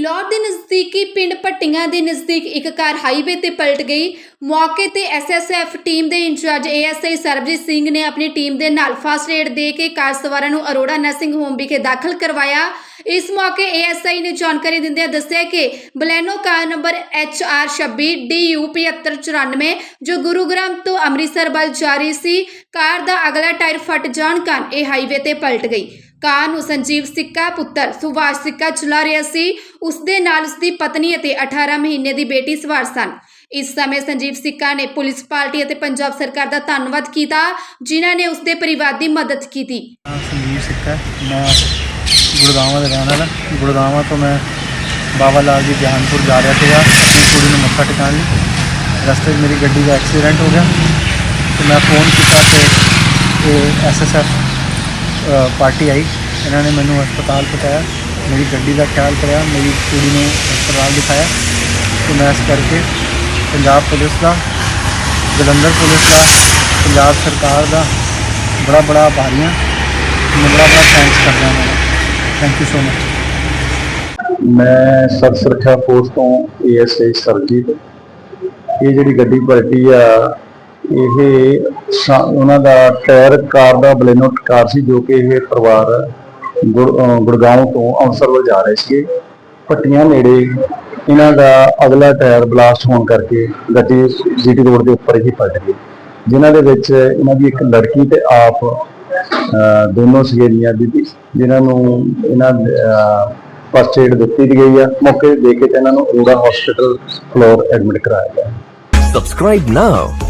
ਫਿਲੌਰ ਦੇ ਨਜ਼ਦੀਕੀ ਪਿੰਡ ਭੱਟੀਆਂ ਦੇ ਨਜ਼ਦੀਕ ਇੱਕ ਕਾਰ ਹਾਈਵੇ ਤੇ ਪਲਟ ਗਈ। ਮੌਕੇ ਤੇ ਐਸਐਸਐਫ ਟੀਮ ਦੇ ਇੰਚਾਰਜ ਏਐਸਆਈ ਸਰਬਜੀਤ ਸਿੰਘ ਨੇ ਆਪਣੀ ਟੀਮ ਦੇ ਨਾਲ ਫਾਸਟ ਏਡ ਦੇ ਕੇ ਕਾਰ ਸਵਾਰਾਂ ਨੂੰ ਅਰੋੜਾ ਨਰਸਿੰਗ ਹੋਮ ਵਿਖੇ ਦਾਖਲ ਕਰਵਾਇਆ। ਇਸ ਮੌਕੇ ਏਐਸਆਈ ਨੇ ਜਾਣਕਾਰੀ ਦਿੰਦਿਆਂ ਦੱਸਿਆ ਕਿ ਬਲੈਨੋ ਕਾਰ ਨੰਬਰ HR26DU7594 ਜੋ ਗੁਰੂਗ੍ਰਾਮ ਤੋਂ ਅੰਮ੍ਰਿਤਸਰ ਵੱਲ ਜਾ ਰਹੀ ਸੀ, ਕਾਰ ਦਾ ਅਗਲਾ ਟਾਇਰ ਫਟ ਜਾਣ ਕਾਰਨ ਇਹ ਹਾਈਵੇ ਤੇ ਪਲਟ ਗਈ। ਕਾਰ ਨੂੰ ਸੰਜੀਵ ਸਿੱਕਾ, ਪੁੱਤਰ ਸੁਭਾਸ਼ ਸਿੱਕਾ ਚਲਾ ਰਿਹਾ ਸੀ। ਉਸ ਦੇ ਨਾਲ ਉਸ ਦੀ ਪਤਨੀ ਅਤੇ 18 ਮਹੀਨੇ ਦੀ ਬੇਟੀ ਸਵਾਰ ਸਨ। ਇਸ ਸਮੇਂ ਸੰਜੀਵ ਸਿੱਕਾ ਨੇ ਪੁਲਿਸ ਪਾਰਟੀ ਅਤੇ ਪੰਜਾਬ ਸਰਕਾਰ ਦਾ ਧੰਨਵਾਦ ਕੀਤਾ, ਜਿਨ੍ਹਾਂ ਨੇ ਉਸ ਦੇ ਪਰਿਵਾਰ ਦੀ ਮਦਦ ਕੀਤੀ। ਨਾਮ ਸੰਜੀਵ ਸਿੱਕਾ ਹੈ। ਮੈਂ ਗੁੜਗਾਵਾਂ ਦਾ ਰਹਿਣ ਵਾਲਾ। ਗੁੜਗਾਵਾਂ ਤੋਂ ਮੈਂ ਬਾਬਾ ਲਾਲ ਜੀ ਜਹਾਨਪੁਰ ਜਾ ਰਿਹਾ ਸੀਗਾ। ਆਪਣੀ ਕੁੜੀ ਨੂੰ ਮੱਥਾ ਟਿਕਾਉਣ ਲਈ। ਰਸਤੇ 'ਚ ਮੇਰੀ ਗੱਡੀ ਦਾ ਐਕਸੀਡੈਂਟ ਹੋ ਗਿਆ। ਤੇ ਮੈਂ ਫੋਨ ਕੀਤਾ ਤੇ ਇਹ ਐਸਐਸਐਫ ਪਾਰਟੀ ਆਈ। ਇਹਨਾਂ ਨੇ ਮੈਨੂੰ ਹਸਪਤਾਲ ਪਹੁੰਚਾਇਆ। ਮੇਰੀ ਗੱਡੀ ਦਾ ਖਿਆਲ ਕਰਿਆ। ਮੇਰੀ ਕੁੜੀ ਨੂੰ ਹਸਪਤਾਲ ਦਿਖਾਇਆ। ਤੇ ਮੈਂ ਇਸ ਕਰਕੇ ਪੰਜਾਬ ਪੁਲਿਸ ਦਾ, ਜਲੰਧਰ ਪੁਲਿਸ ਦਾ, ਪੰਜਾਬ ਸਰਕਾਰ ਦਾ ਬੜਾ ਬੜਾ ਆਭਾਰੀ ਹਾਂ। ਮੈਂ ਬੜਾ ਬੜਾ ਥੈਂਕਸ ਕਰਦਾ ਹਾਂ। ਥੈਂਕ ਯੂ ਸੋ ਮਚ ਮੈਂ ਸਰ ਸੁਰੱਖਿਆ ਫੋਰਸ ਤੋਂ ਏਐਸਆਈ ਸਰਜੀਤ। ਇਹ ਜਿਹੜੀ ਗੱਡੀ ਪਲਟੀ ਆ ਇਹ ਉਹਨਾਂ ਦਾ ਟਾਇਰ ਕਾਰ ਦਾ ਬਲੇਨੋ ਕਾਰ ਸੀ ਜੋ ਕਿ ਇਹ ਪਰਿਵਾਰ ਗੁੜ- ਗੁੜਗਾਉਂ ਤੋਂ ਅੰਮ੍ਰਿਤਸਰ ਵੱਲ ਜਾ ਰਹੇ ਸੀਗੇ। ਪੱਟੀਆਂ ਨੇੜੇ ਇਹਨਾਂ ਦਾ ਅਗਲਾ ਟਾਇਰ ਬਲਾਸਟ ਹੋਣ ਕਰਕੇ ਗੱਡੀ ਜੀਟੀ ਰੋਡ ਦੇ ਉੱਪਰ ਹੀ ਪਲਟ ਗਈ, ਜਿਨ੍ਹਾਂ ਦੇ ਵਿੱਚ ਇਹਨਾਂ ਦੀ ਇੱਕ ਲੜਕੀ ਤੇ ਆਪ, ਅਹ ਦੋਨੋਂ ਸਗੇਰੀਆਂ ਬੀਬੀ ਜਿਨ੍ਹਾਂ ਨੂੰ ਇਹਨਾਂ ਫਸਟ ਏਡ ਦਿੱਤੀ ਗਈ ਆ। ਮੌਕੇ ਦੇ ਕੇ ਤੇ ਇਹਨਾਂ ਨੂੰ ਅਰੋੜਾ ਹਸਪੀਟਲ ਫਲੋਰ ਐਡਮਿਟ ਕਰਾਇਆ ਗਿਆ। Subscribe now